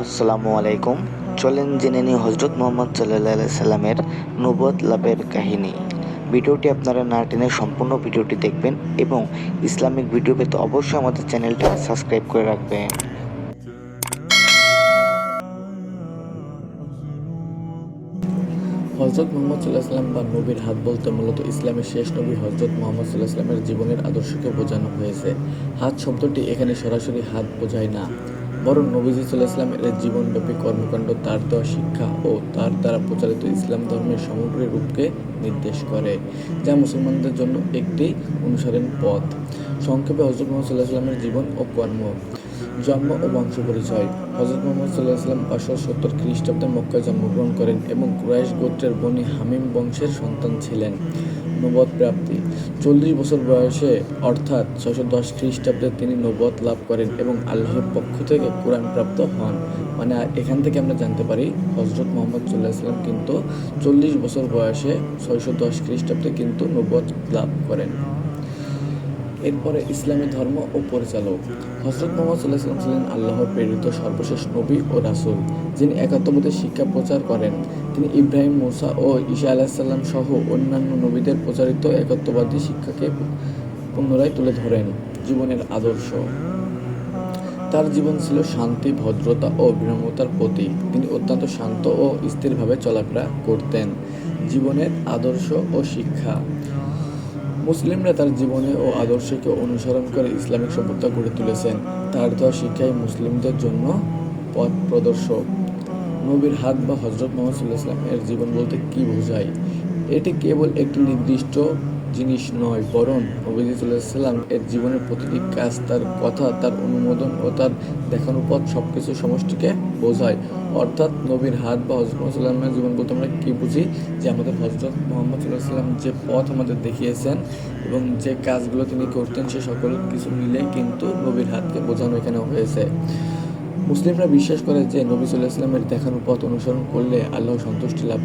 আসসালামু আলাইকুম। চলেন জেনে নিই হজরত মোহাম্মদ সাল্লাহ সাল্লামের নবদ লাভের কাহিনী। ভিডিওটি আপনারা না টেনে সম্পূর্ণ ভিডিওটি দেখবেন এবং ইসলামিক ভিডিও পেতে অবশ্যই আমাদের চ্যানেলটা সাবস্ক্রাইব করে রাখবেন। হজরত মোহাম্মদ সাল্লাহ সাল্লাম বা নবীর হাত বলতে মূলত ইসলামের শেষ নবী হজরত মোহাম্মদ সাল্লাহ সাল্লামের জীবনের আদর্শকে বোঝানো হয়েছে। হাত শব্দটি এখানে সরাসরি হাত বোঝায় না। বরং নবীজি সাল্লাহ ইসলামের জীবনব্যাপী কর্মকাণ্ড, তার দেওয়া শিক্ষা ও তার দ্বারা প্রচারিত ইসলাম ধর্মের সমগ্র রূপকে নির্দেশ করে, যা মুসলমানদের জন্য একটি অনুসরণ পথ। সংক্ষেপে হজরত মোহাম্মদ সাল্লাহ সাল্লামের জীবন ও কর্ম, জন্ম ও বংশ পরিচয়। হজরত মোহাম্মদ সাল্লাহ সাল্লাম পাঁচশো সত্তর খ্রিস্টাব্দে মক্কায় জন্মগ্রহণ করেন এবং কুরাইশ গোত্রের বনি হামিম বংশের সন্তান ছিলেন। নবদ প্রাপ্তি। চল্লিশ বছর বয়সে, অর্থাৎ ছয়শো দশ খ্রিস্টাব্দে তিনি নবত লাভ করেন এবং আল্লাহর পক্ষ থেকে কোরআন প্রাপ্ত হন। মানে এখান থেকে আমরা জানতে পারি হজরত মোহাম্মদ সাল্লাহ সাল্লাম কিন্তু চল্লিশ বছর বয়সে, ছয়শো দশ খ্রিস্টাব্দে কিন্তু নবত লাভ করেন। এরপরে ইসলামী ধর্ম ও পরিচালক। হজরত মোহাম্মদ সাল্লাহ সাল্লাম ছিলেন আল্লাহর প্রেরিত সর্বশেষ নবী ও রাসুল, যিনি একাত্মবাদের শিক্ষা প্রচার করেন। তিনি ইব্রাহিম, মুসা ও ঈশা আলাহিসাল্লাম সহ অন্যান্য নবীদের প্রচারিত একাত্মবাদী শিক্ষাকে পুনরায় তুলে ধরেন। জীবনের আদর্শ। তার জীবন ছিল শান্তি, ভদ্রতা ও বিনম্রতার প্রতীক। তিনি অত্যন্ত শান্ত ও স্থিরভাবে চলাফেরা করতেন। জীবনের আদর্শ ও শিক্ষা। মুসলিমরা তার জীবনে ও আদর্শকে অনুসরণ করে ইসলামিক সভ্যতা গড়ে তুলেছেন। তার দেওয়া শিক্ষাই মুসলিমদের জন্য পথ প্রদর্শক। নবীর হাত বা হজরত মোহাম্মদ ইসলাম এর জীবন বলতে কি বোঝায়? এটি কেবল একটি নির্দিষ্ট জিনিস নয়, বরং সাল্লাম এর জীবনের প্রতিটি কাজ, তার কথা, তার অনুমোদন ও তার দেখানো পথ সব কিছু সমষ্টিকে বোঝায়। অর্থাৎ নবীর হাত বা হজরত সাল্লামের জীবন বলতে আমরা কী বুঝি? যে আমাদের হজরত মোহাম্মদ সাল্লাহ সাল্লাম যে পথ আমাদের দেখিয়েছেন এবং যে কাজগুলো তিনি করতেন, সে সকল কিছু মিলে কিন্তু নবীর হাতকে বোঝানো এখানে হয়েছে। মুসলিমরা বিশ্বাস করে যে নবী সাল্লাহ ইসলামের দেখানো পথ অনুসরণ করলে আল্লাহ সন্তুষ্টি লাভ